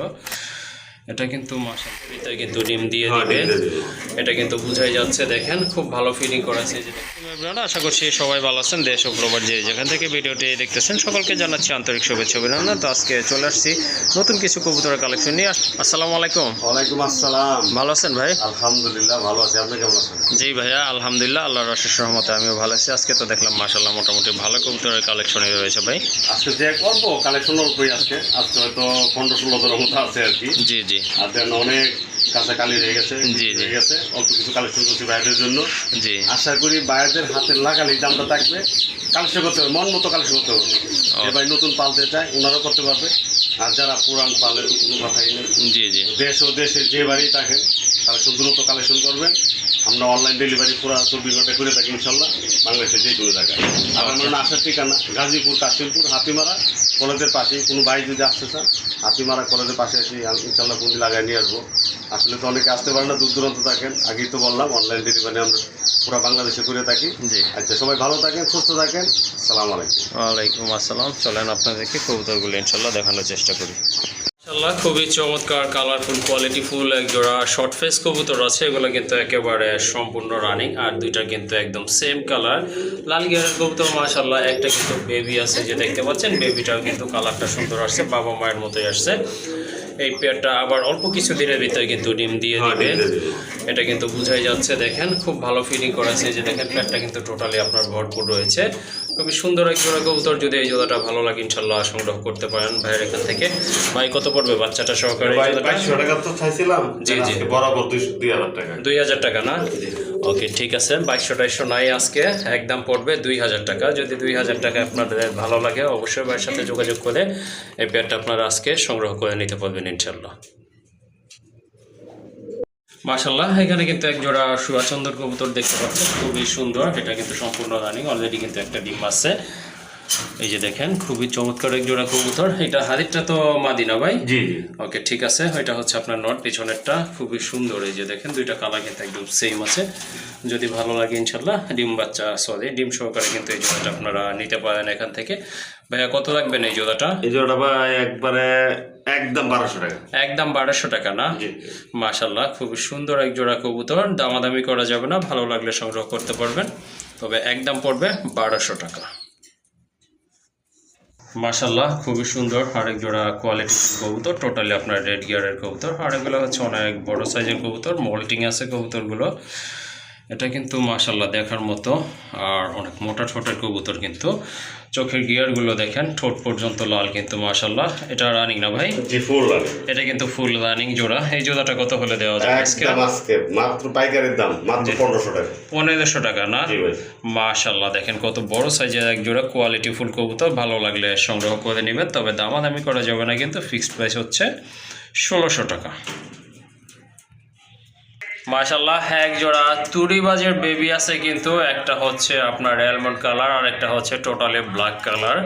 Hello. এটা কিন্তু মাসা ভিতরে কিন্তু ডিম দিয়ে দিবে। এটা কিন্তু বুঝাই যাচ্ছে দেখেন খুব ভালো ফিলিং করেছে যে দেখুন। আশা করছি সবাই ভালো আছেন দেশ ও প্রবাদ যে যেখান থেকে ভিডিওটি দেখতেছেন সকলকে জানাচ্ছি আন্তরিক শুভেচ্ছা অভিনন্দন। তো আজকে চলে আসছি নতুন কিছু কবুতরের কালেকশন নিয়ে। আস- আসসালামু আলাইকুম। ওয়ালাইকুম আসসালাম। ভালো আছেন ভাই? আলহামদুলিল্লাহ ভালো আছি। আপনি কেমন আছেন? জি ভাইয়া আলহামদুলিল্লাহ আল্লাহর রসের সহমতে আমিও ভালো আছি। আজকে তো দেখলাম মাসাল্লাহ মোটামুটি ভালো কবুতরের কালেকশনই রয়েছে ভাই। আজকে যে অল্প কালেকশন অল্পই আজকে। আজকে হয়তো পনেরো ষোলো মতো আছে আর কি। জি। জি। আর দেন অনেক কাঁচা কালি রয়ে গেছে জি, জি। রয়ে গেছে। অল্প কিছু কালেকশন করছি বাইরের জন্য। জি। আশা করি বাইরের হাতের লাগালে দামটা থাকবে। কালেকশন করতে হবে মন মতো কালেকশন করতে হবে। ভাই নতুন পালতে চায় ওনারাও করতে পারবে। আর যারা পুরান পালে তো কোনো কথাই নেই জি জি। দেশ ও দেশের যে বাড়ি থাকেন কালেকশন দ্রুত কালেকশন করবেন। আমরা অনলাইন ডেলিভারি পুরো চব্বিশ ঘণ্টা করে থাকি ইনশাল্লাহ বাংলাদেশের যে কোনো জায়গায়। আর আমার আসার ঠিকানা গাজীপুর কাশিমপুর হাতিমারা কলেজের পাশে কোনো বাইক যদি আসতে চান হাতিমারা কলেজের পাশে এসে ইনশাল্লাহ পুঁজি লাগাই নিয়ে আসব। আসলে তো অনেকে আসতে পারে না দূর দূরান্ত থাকেন। আগেই তো বললাম অনলাইন ডেলিভারি আমরা পুরো বাংলাদেশে করে থাকি। জি। আচ্ছা সবাই ভালো থাকেন সুস্থ থাকেন। সালাম আলাইকুম। ওয়ালাইকুম আসসালাম। চলেন আপনাদেরকে কবুতরগুলো ইনশাল্লাহ দেখানোর চেষ্টা করি। ইনশাল্লাহ খুবই চমৎকার কালারফুল কোয়ালিটি ফুল এক জোড়া শর্ট ফেস কবুতর আছে এগুলো কিন্তু একেবারে সম্পূর্ণ রানিং আর দুইটা কিন্তু একদম সেম কালার লাল গিয়ারের কবুতর মাশাল্লাহ একটা কিন্তু বেবি আছে যে দেখতে পাচ্ছেন বেবিটাও কিন্তু কালারটা সুন্দর আসছে বাবা মায়ের মতোই আসছে। এই পেয়ারটা আবার অল্প কিছু দিনের ভিতরে কিন্তু ডিম দিয়ে হ্যাঁ, দিবে। ডিম দিয়ে দিবে। এটা কিন্তু বুঝাই যাচ্ছে দেখেন খুব ভালো ফিলিং করেছে যে দেখেন পেয়ারটা কিন্তু টোটালি আপনার ভরপুর রয়েছে। খুবই সুন্দর এক জোড়া কবুতর। যদি এই জোড়াটা ভালো লাগে ইনশাল্লাহ সংগ্রহ করতে পারেন ভাইয়ের এখান থেকে। ভাই কত পড়বে বাচ্চাটা সহকারে? টাকা তো চাইছিলাম জি, জি। বরাবর দুই দুই হাজার টাকা। দুই হাজার টাকা না? ওকে ঠিক আছে। বাইশশো টাইশশো নাই আজকে একদম পড়বে দুই হাজার টাকা। যদি দুই হাজার টাকা আপনাদের ভালো লাগে অবশ্যই ভাইয়ের সাথে যোগাযোগ করে এই পেয়ারটা আপনারা আজকে সংগ্রহ করে নিতে পারবেন ইনশাল্লাহ মাশাল্লাহ এখানে কিন্তু এক জোড়া সুয়াচন্দর কবুতর দেখতে পাচ্ছেন খুবই সুন্দর এটা কিন্তু সম্পূর্ণ রানিং অলরেডি কিন্তু একটা ডিম আছে। এই যে দেখেন খুবই চমৎকার এক জোড়া কবুতর এটা হারিরটা তো মাদিনা ভাই? জি জি। ওকে ঠিক আছে এটা হচ্ছে আপনার নট পিছনেরটা খুবই সুন্দর এই যে দেখেন দুইটা কালার কিন্তু একদম সেম আছে। যদি ভালো লাগে ইনশাল্লাহ ডিম বাচ্চা সরি ডিম সহকারে কিন্তু এই জোড়াটা আপনারা নিতে পারেন এখান থেকে। ভাইয়া কত লাগবেন এই জোড়াটা? এই জোড়াটা ভাই একবারে একদম বারোশো টাকা। একদম বারোশো টাকা না? মাশাল্লাহ খুবই সুন্দর এক জোড়া কবুতর। দামাদামি করা যাবে না ভালো লাগলে সংগ্রহ করতে পারবেন। তবে একদম পড়বে বারোশো টাকা। মাশাল্লাহ খুবই সুন্দর আরেক জোড়া কোয়ালিটি কবুতর টোটালি আপনার রেড গিয়ারের কবুতর। আর এগুলো হচ্ছে অনেক বড় সাইজের কবুতর মোল্টিং আছে কবুতরগুলো। এটা কিন্তু মাশাল্লাহ দেখার মতো। আর অনেক মোটা ঠোঁটের কবুতর কিন্তু। চোখের গিয়ারগুলো দেখেন ঠোঁট পর্যন্ত লাল কিন্তু মাশাল্লাহ এটা রানিং না ভাই? এটা কিন্তু ফুল রানিং জোড়া। এই জোড়াটা কত হলে দেওয়া যাবে আজকে? মাত্র পাইকারের দাম মাত্র পনেরোশো টাকা। পনেরোশো টাকা না? মাশাল্লাহ দেখেন কত বড় সাইজের এক জোড়া কোয়ালিটি ফুল কবুতর। ভালো লাগলে সংগ্রহ করে নেবেন তবে দামাদামি করা যাবে না কিন্তু ফিক্সড প্রাইস হচ্ছে ষোলোশো টাকা। মাশাল্লাহ এক জোড়া তুড়িবাজের বেবি আছে কিন্তু একটা হচ্ছে আপনার অ্যালমন্ড কালার আর একটা হচ্ছে টোটালি ব্ল্যাক কালার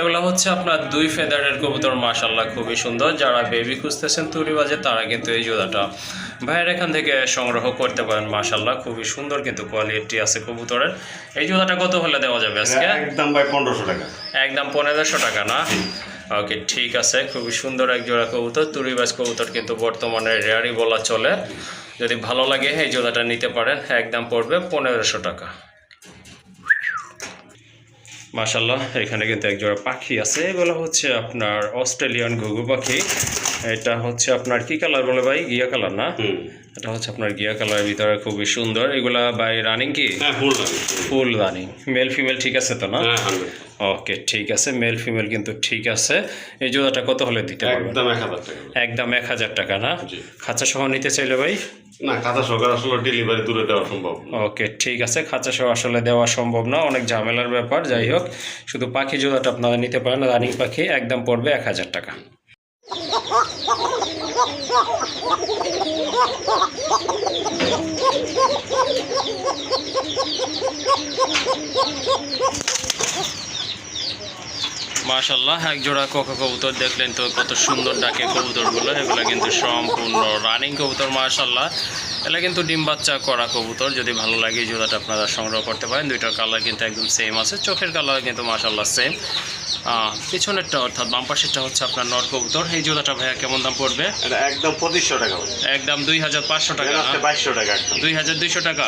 এগুলো হচ্ছে আপনার দুই ফেদারের কবুতর মাশাল্লাহ খুবই সুন্দর। যারা বেবি খুঁজতেছেন তুড়িবাজে তারা কিন্তু এই জোড়াটা ভাইয়ের এখান থেকে সংগ্রহ করতে পারেন মাশাল্লাহ খুবই সুন্দর কিন্তু কোয়ালিটি আছে কবুতরের। এই জোড়াটা কত হলে দেওয়া যাবে আজকে? একদম ভাই পনেরোশো টাকা। একদম পনেরোশো টাকা না? ওকে ঠিক আছে খুবই সুন্দর এক জোড়া কবুতর তুরিবাজ কবুতর কিন্তু বর্তমানে রেয়ারই বলা চলে। যদি ভালো লাগে এই জোড়াটা নিতে পারেন। একদম পড়বে পনেরোশো টাকা। মাশাল্লাহ এখানে কিন্তু এক জোড়া পাখি আছে। এগুলো হচ্ছে আপনার অস্ট্রেলিয়ান ঘুঘু পাখি। এটা হচ্ছে আপনার কি কালার বলে ভাই? গিয়া কালার না? এটা হচ্ছে আপনার গিয়া কালারের ভিতরে খুবই সুন্দর। এগুলা বাই রানিং কি? ফুল রানিং মেল ফিমেল ঠিক আছে তো না? হ্যাঁ ওকে ঠিক আছে। মেল ফিমেল কিন্তু ঠিক আছে। এই জোড়াটা কত হলে দিতে পারবেন? একদম এক হাজার টাকা। একদম এক হাজার টাকা না। খাঁচা সহ নিতে চাইলে ভাই? না খাতা সরকার আসলে ডেলিভারি দূরে দেওয়া সম্ভব ওকে ঠিক আছে। খাঁচা সহ আসলে দেওয়া সম্ভব না। অনেক ঝামেলার ব্যাপার। যাই হোক শুধু পাখি জোড়াটা আপনারা নিতে পারেন। রানিং পাখি একদম পড়বে এক হাজার টাকা। মাশাল্লাহ এক জোড়া কোকা কবুতর দেখলেন তো কত সুন্দর ডাকে কবুতরগুলো, এগুলো কিন্তু সম্পূর্ণ রানিং কবুতর মাশাল্লাহ এটা কিন্তু ডিম বাচ্চা করা কবুতর, যদি ভালো লাগে জোড়াটা আপনারা সংগ্রহ করতে পারেন। দুইটার কালার কিন্তু একদম সেম আছে, চোখের কালার কিন্তু মাসাল্লাহ সেম পিছনেরটা অর্থাৎ বাম পাশেরটা হচ্ছে আপনার নর কবুতর। এই জোড়াটা ভাইয়া কেমন দাম পড়বে? এটা একদম পঁচিশশো টাকা একদম দুই হাজার পাঁচশো টাকা। বাইশশো টাকা একদম। দুই হাজার দুইশো টাকা?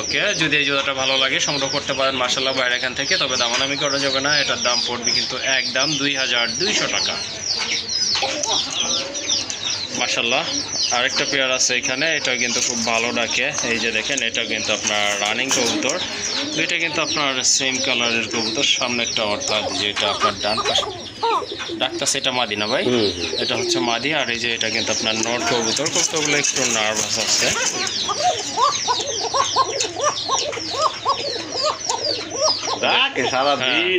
ওকে যদি এই জোড়াটা ভালো লাগে সংগ্রহ করতে পারেন মার্শাল্লাহ বাইরে এখান থেকে তবে দাম দামানামি করা যাবে না এটার দাম পড়বে কিন্তু একদম দুই হাজার দুইশো টাকা। মার্শাল্লাহ আরেকটা পেয়ার আছে এখানে এটা কিন্তু খুব ভালো ডাকে। এই যে দেখেন এটা কিন্তু আপনার রানিং কবুতর। দুইটা কিন্তু আপনার সেম কালারের কবুতর সামনেরটা অর্থাৎ যেটা আপনার ডান পাশে ডাকটা সেটা মাদি না ভাই? এটা হচ্ছে মাদি আর এই যে এটা কিন্তু আপনার নট কবুতর। কবুতরগুলো একটু নার্ভাস আছে। ভাই।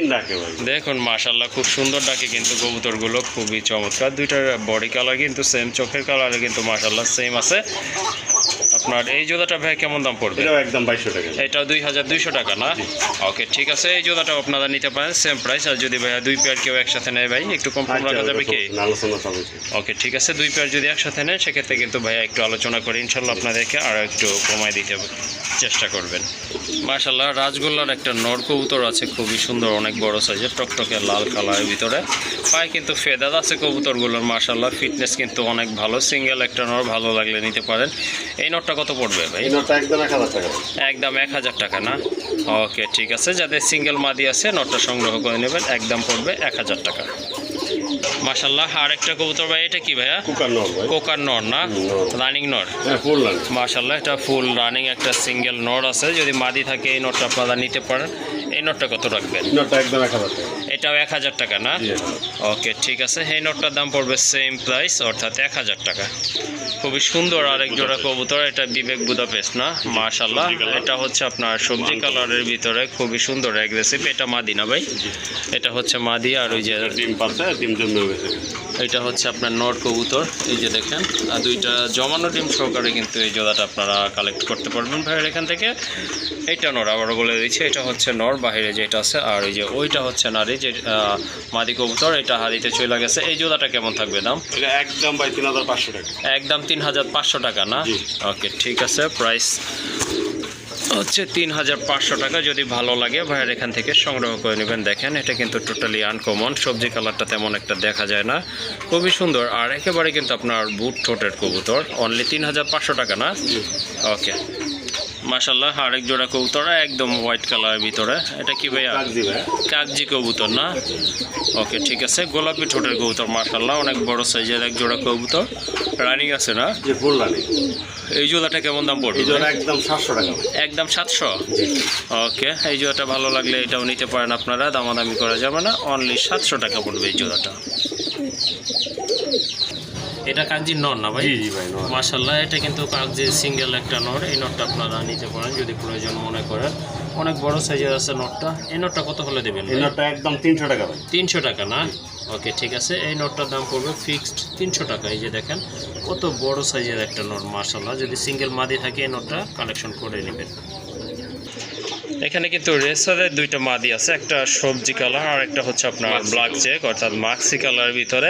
দেখুন মাশাল্লাহ খুব সুন্দর ডাকে কিন্তু কবুতরগুলো খুবই চমৎকার। দুইটার বডি কালার কিন্তু সেম চোখের কালার কিন্তু মাশাল্লাহ সেম আছে। আপনার এই জোড়াটা ভাই কেমন দাম পড়বে? এটাও একদম বাইশশো টাকা। এটা দুই হাজার দুইশো টাকা না? ওকে ঠিক আছে এই জোড়াটাও আপনারা নিতে পারেন সেম প্রাইস আর যদি ভাইয়া দুই পেয়ার কেউ একসাথে নেয় ভাই একটু কম কম রাখা যাবে কি? আচ্ছা, ওকে ঠিক আছে দুই পেয়ার যদি একসাথে নেন সেক্ষেত্রে কিন্তু ভাইয়া একটু আলোচনা করে ইনশাল্লাহ আপনাদেরকে আরও একটু কমায় দিতে চেষ্টা করবেন। মাশাল্লাহ রাজগোল্লার একটা নর কবুতর আছে খুবই সুন্দর অনেক বড় সাইজের টকটকে লাল কালারের ভিতরে। পায়ে কিন্তু ফেদার আছে কবুতরগুলোর মাশাল্লাহ ফিটনেস কিন্তু অনেক ভালো। সিঙ্গেল একটা নর ভালো লাগলে নিতে পারেন। এই নটটা কত পড়বে ভাই? একদম এক হাজার টাকা না? ওকে ঠিক আছে। যাদের সিঙ্গেল মাদি আছে নটটা সংগ্রহ করে নেবেন। একদম পড়বে এক হাজার টাকা। মাশাল্লাহ আর একটা কবুতর ভাই এটা কি ভাইয়া? কুকার নর নর না? রানিং নর? হ্যাঁ মাশাল্লাহ এটা ফুল রানিং একটা সিঙ্গেল নট আছে। যদি মাদি থাকে এই নটটা আপনারা নিতে পারেন। এই নটটা কত রাখবেন? এটাও এক হাজার টাকা না? ওকে ঠিক আছে। এই নটটার দাম পড়বে সেম প্রাইস অর্থাৎ এক হাজার টাকা। খুবই সুন্দর আরেক জোড়া কবুতর এটা বিবেক বুদাপেস্ট না? কালার। এটা হচ্ছে আপনার সবজি কালারের ভিতরে খুবই সুন্দর অ্যাগ্রেসিভ এটা মাদি না ভাই? এটা হচ্ছে মাদি আর ওই যে এটা হচ্ছে আপনার নর কবুতর। এই যে দেখেন আর দুইটা জমানো ডিম সহকারে কিন্তু এই জোড়াটা আপনারা কালেক্ট করতে পারবেন ভাইয়ের এখান থেকে। এটা নর আবারও বলে দিচ্ছি এটা হচ্ছে নর বাইরে যেটা আছে আর এই যে ওইটা হচ্ছে নারী যে মাদি কবুতর এটা হাদিতে চলে গেছে। এই জোড়াটা কেমন থাকবে দাম? একদম ভাই তিন হাজার পাঁচশো টাকা। একদম তিন হাজার পাঁচশো টাকা না? ওকে ঠিক আছে প্রাইস হচ্ছে তিন হাজার পাঁচশো টাকা। যদি ভালো লাগে ভাইয়ের এখান থেকে সংগ্রহ করে নেবেন। দেখেন এটা কিন্তু টোটালি আনকমন সবজি কালারটা তেমন একটা দেখা যায় না। খুবই সুন্দর। আর একেবারে কিন্তু আপনার বুট ঠোঁটের কবুতর। অনলি তিন হাজার পাঁচশো টাকা না? ওকে। মাসাল্লাহ আরেক জোড়া কবুতর একদম হোয়াইট কালারের ভিতরে। এটা কি ভাইয়া? কাগজি কবুতর না? ওকে ঠিক আছে। গোলাপি ঠোঁটের কবুতর মাসাল্লাহ অনেক বড় সাইজের এক জোড়া কবুতর। রানিং আছে না? এই জোড়াটা কেমন দাম পড়বে একদম সাতশো টাকা। একদম সাতশো? ওকে এই জোড়াটা ভালো লাগলে এটাও নিতে পারেন আপনারা দামাদামি করা যাবে না। অনলি সাতশো টাকা পড়বে এই জোড়াটা। এটা কাগজির নর না ভাই? জি জি ভাই। মাসাল্লাহ এটা কিন্তু কাগজির সিঙ্গেল একটা নর। এই নটটা আপনারা নিতে পারেন যদি প্রয়োজন মনে করেন। অনেক বড় সাইজের আছে নটটা এই নটটা কত হলে দেবেন এই নোটটা একদম তিনশো টাকা ভাই। তিনশো টাকা না? ওকে ঠিক আছে। এই নোটটার দাম পড়বে ফিক্সড তিনশো টাকা। এই যে দেখেন কত বড় সাইজের একটা নোট মার্শাল্লাহ যদি সিঙ্গেল মাদি থাকে এই নোটটা কালেকশন করে নেবেন। এখানে কিন্তু রেসারের দুইটা মাদি আছে একটা সবজি কালার আর একটা হচ্ছে আপনার ব্ল্যাক চেক অর্থাৎ মাক্সি কালার ভিতরে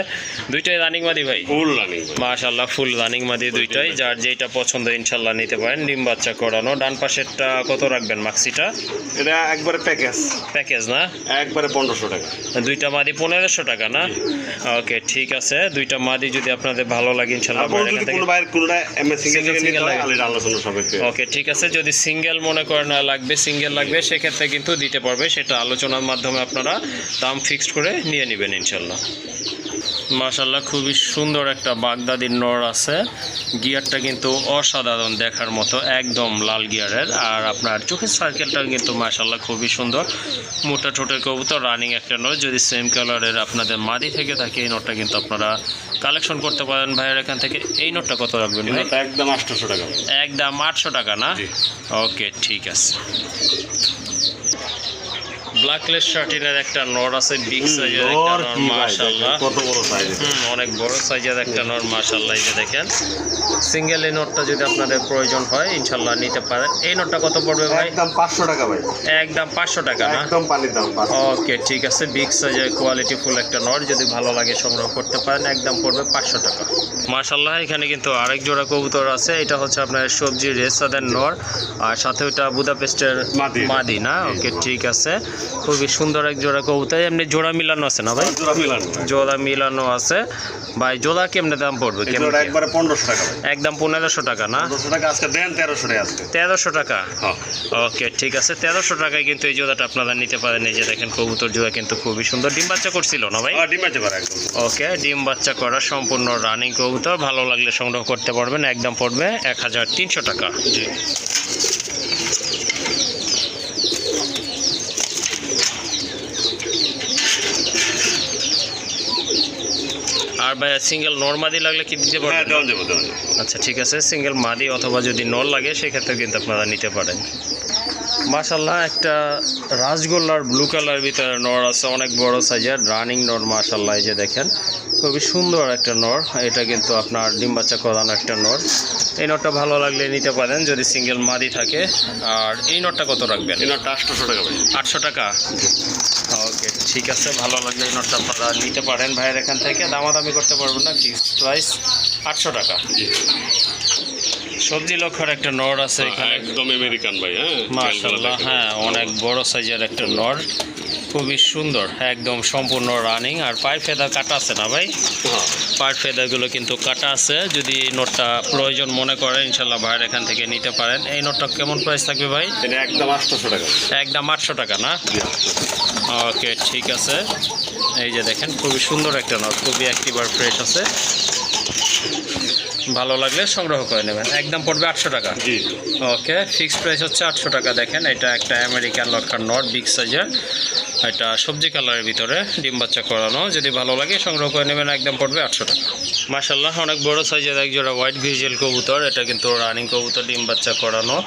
দুইটাই রানিং মাদি ভাই। ফুল ভাই মাশাল্লাহ ফুল রানিং মাদি দুইটাই যার যেটা পছন্দ ইনশাল্লাহ নিতে পারেন। ডিম বাচ্চা করানো। ডান পাশেরটা কত রাখবেন মাক্সিটা এটা একবারে প্যাকেজ প্যাকেজ না? একবারে পনেরোশো টাকা। দুইটা মাদি পনেরোশো টাকা না? ওকে ঠিক আছে। দুইটা মাদি যদি আপনাদের ভালো লাগে ইনশাল্লাহ ওকে ঠিক আছে। যদি সিঙ্গেল মনে করেন লাগবে সিঙ্গেল লাগবে, সেক্ষেত্রে কিন্তু দিতে পারবে। সেটা আলোচনার মাধ্যমে আপনারা দাম ফিক্সড করে নিয়ে নেবেন ইনশাল্লাহ। মাশাল্লাহ খুবই সুন্দর একটা বাগদাদির নর আছে। গিয়ারটা কিন্তু অসাধারণ দেখার মতো একদম লাল গিয়ারের। আর আপনার চোখের সার্কেলটা কিন্তু মাশাল্লাহ খুবই সুন্দর। মোটা ঠোঁটের কবুতর রানিং একটা নর যদি সেম কালারের আপনাদের মাদি থেকে থাকে এই নটটা কিন্তু আপনারা কালেকশন করতে পারেন ভাইয়ের এখান থেকে। এই নটটা কত রাখবেন একদম আটশোশো টাকা। একদম আটশো টাকা না? ওকে ঠিক আছে। ব্ল্যাকলেস শার্টিনের একটা নর আছে বিগ সাইজের একটা নর মাশাআল্লাহ। কত বড় সাইজ অনেক বড় সাইজের একটা নর মাশাআল্লাহ এই দেখেন। সিঙ্গেল এই নোটটা যদি আপনাদের প্রয়োজন হয় নিতে পারেন। এই নোটটা কত পড়বে ভাই? একদম পাঁচশো টাকা ভাই। একদম পাঁচশো টাকা না? একদম পানির দাম ওকে ঠিক আছে। বিগ সাইজের কোয়ালিটি ফুল একটা নর যদি ভালো লাগে সংগ্রহ করতে পারেন একদম পড়বে পাঁচশো টাকা। মাশাল্লাহ এখানে কিন্তু আরেক জোড়া কবুতর আছে। এটা হচ্ছে আপনার সবজি রেসাদের নর আর সাথে ওটা বুদাপেস্টের। মাদি। না? ওকে ঠিক আছে। খুবই সুন্দর এক জোড়া কবুতর। এমনি জোড়া মিলানো আছে না ভাই? জোড়া মিলান জোড়া মিলানো আছে। ভাই জোড়া কেমনে দাম পড়বে? জোড়া একবারে পনেরোশো টাকা ভাই। একদম পনেরোশো টাকা না? পনেরোশো টাকা আজকে দেন তেরোশো টাকা আজকে। তেরোশো টাকা? হ্যাঁ। ওকে ঠিক আছে। তেরোশো টাকায় কিন্তু এই জোড়াটা আপনারা নিতে পারেন। এই যে দেখেন কবুতর জোড়া কিন্তু খুবই সুন্দর। ডিম বাচ্চা করছিল না ভাই? হ্যাঁ, ডিম আছে পারে একদম। ওকে ডিম বাচ্চা করা সম্পূর্ণ রানিং কবুতর। ভালো লাগলে সংগ্রহ করতে পারবেন। একদম পড়বে এক হাজার তিনশো টাকা। জি। আর ভাই সিঙ্গেল নর মাদি লাগলে কি দিতে পারেন পারবেন দেওয়া যাবে দেওয়া যাবে। আচ্ছা ঠিক আছে সিঙ্গেল মাদি অথবা যদি নর লাগে সেক্ষেত্রে কিন্তু আপনারা নিতে পারেন। মাশাল্লাহ একটা রাজগোল্লার ব্লু কালার ভিতরে নর আছে অনেক বড় সাইজের রানিং নর মাশাল্লাহ এই যে দেখেন। খুবই সুন্দর একটা নর এটা কিন্তু আপনার ডিম বাচ্চা করানো একটা নর। এই নটটা ভালো লাগলে নিতে পারেন যদি সিঙ্গেল মাদি থাকে। আর এই নটটা কত রাখবেন? এই নটটা আটশোশো টাকা আটশো টাকা? ওকে ঠিক আছে ভালো লাগলে এই নটটা আপনারা নিতে পারেন ভাইয়ের এখান থেকে। দামাদামি করতে পারবেন না ফিক্সড প্রাইস আটশো টাকা। সবজি লক্ষার একটা নর আছে এখানে। একদম আমেরিকান ভাই হ্যাঁ মাশাল্লাহ হ্যাঁ অনেক বড় সাইজের একটা নর। খুবই সুন্দর একদম সম্পূর্ণ রানিং আর পায়ের ফেদা কাটা আছে না ভাই? হ্যাঁ। পায়ের ফেদাগুলো কিন্তু কাটা আছে যদি এই নোটটা প্রয়োজন মনে করেন ইনশাল্লাহ ভাইয়ের এখান থেকে নিতে পারেন। এই নোটটা কেমন প্রাইস থাকবে ভাই? এটা একদম আটশোশো টাকা। একদম আটশো টাকা না? ওকে ঠিক আছে। এই যে দেখেন খুবই সুন্দর একটা নট খুবই অ্যাক্টিভ আর ফ্রেশ আছে। ভালো লাগলে সংগ্রহ করে নেবেন। একদম পড়বে আটশো টাকা। ওকে ফিক্সড প্রাইস হচ্ছে আটশো টাকা দেখেন। এটা একটা আমেরিকান লটকার নট বিগ সাইজের এটা সবজি কালারের ভিতরে ডিম বাচ্চা করানো। যদি ভালো লাগে সংগ্রহ করে নেবেন, একদম পড়বে আটশো টাকা। মাসাল্লাহ অনেক বড় সাইজের এক জোড়া হোয়াইট ভিজুয়াল কবুতর এটা কিন্তু রানিং কবুতর ডিম বাচ্চা করানো।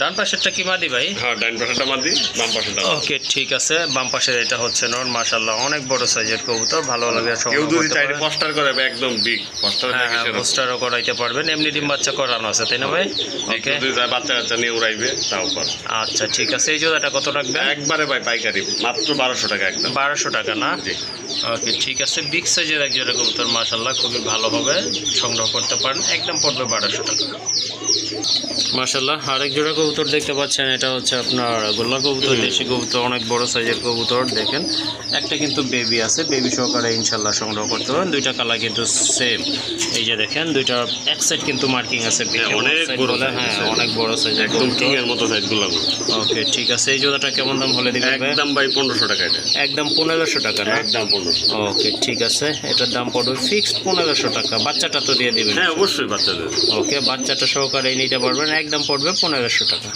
ডান পাশেরটা কি মাদি ভাই? হ্যাঁ ডাইন পাশেটা মাদি বাম মাদি। ওকে ঠিক আছে বাম পাশের এটা হচ্ছে নর মাশাল্লাহ অনেক বড় সাইজের কবুতর ভালো লাগে কেউ যদি চাইলে পোস্টার করে ভাই, একদম বিগ পোস্টার হ্যাঁ হ্যাঁ পোস্টারও করাইতে পারবেন এমনি ডিম বাচ্চা করানো আছে তাই না ভাই? ওকে যদি যায় বাচ্চা কাচ্চা নিয়ে উড়াইবে তাও পারে আচ্ছা ঠিক আছে এই জোড়াটা কত রাখবেন? একবারে ভাই পাইকারি মাত্র বারোশো টাকা একদম। বারোশো টাকা না? জি। ওকে ঠিক আছে বিগ সাইজের এক জোড়া কবুতর মাশাল্লাহ খুবই ভালো হবে সংগ্রহ করতে পারেন একদম পড়বে বারোশো টাকা। মাশাল্লাহ আরেক জোড়া কবুতর দেখতে পাচ্ছেন এটা হচ্ছে আপনার গোল্লা কবুতর দেশি কবুতর অনেক বড় সাইজের কবুতর দেখেন। একটা কিন্তু বেবি আছে বেবি সহকারে ইনশাল্লাহ সংগ্রহ করতে পারেন। দুইটা কালার কিন্তু সেম এই যে দেখেন দুইটা এক সাইড কিন্তু মার্কিং আছে হ্যাঁ, অনেক বড় হ্যাঁ অনেক বড় সাইজের একদম মতো সাইজ ওকে ঠিক আছে এই জোড়াটা কেমন দাম হলে দিবেন? একদম ভাই পনেরোশো টাকা এটা। একদম পনেরোশো টাকা না? একদম পনেরোশো ওকে ঠিক আছে এটার দাম পড়বে ফিক্সড পনেরোশো টাকা। বাচ্চাটা তো দিয়ে দিবেন হ্যাঁ অবশ্যই বাচ্চাদের। ওকে বাচ্চাটা সহকারে নিতে পারবেন একদম পড়বে পনেরোশো টাকা।